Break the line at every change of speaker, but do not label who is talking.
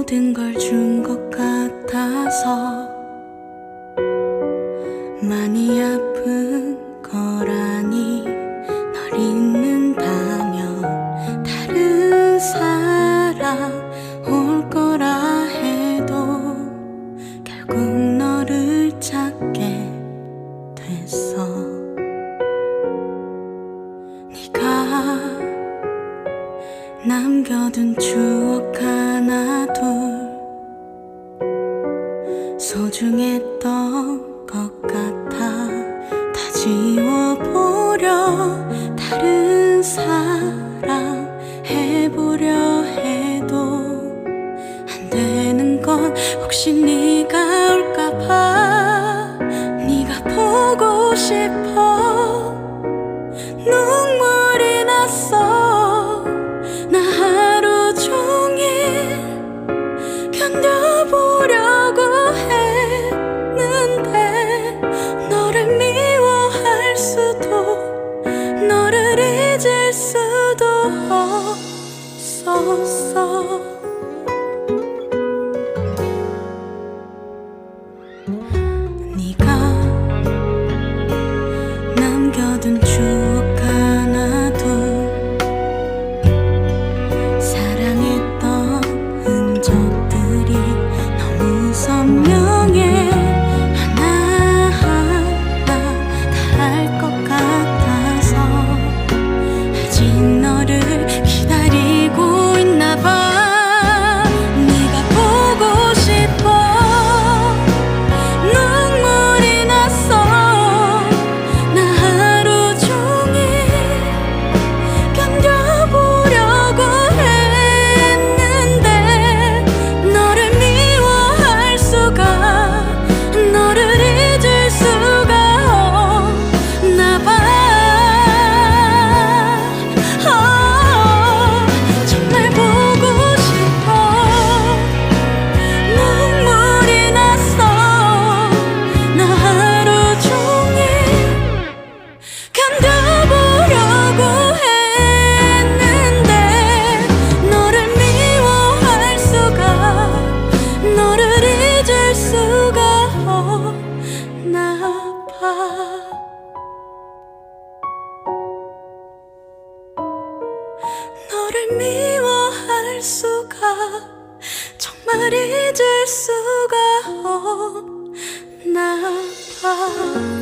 모든 걸 준 것 같아서 남겨둔 추억 하나 둘. 소중했던 것 같아. 다 지워보려. 다른 사랑 해보려 해도 안 되는 건 혹시 네가 올까봐. 네가 보고 싶어. 없어. 너를 미워할 수가 정말 잊을 수가 없나 봐.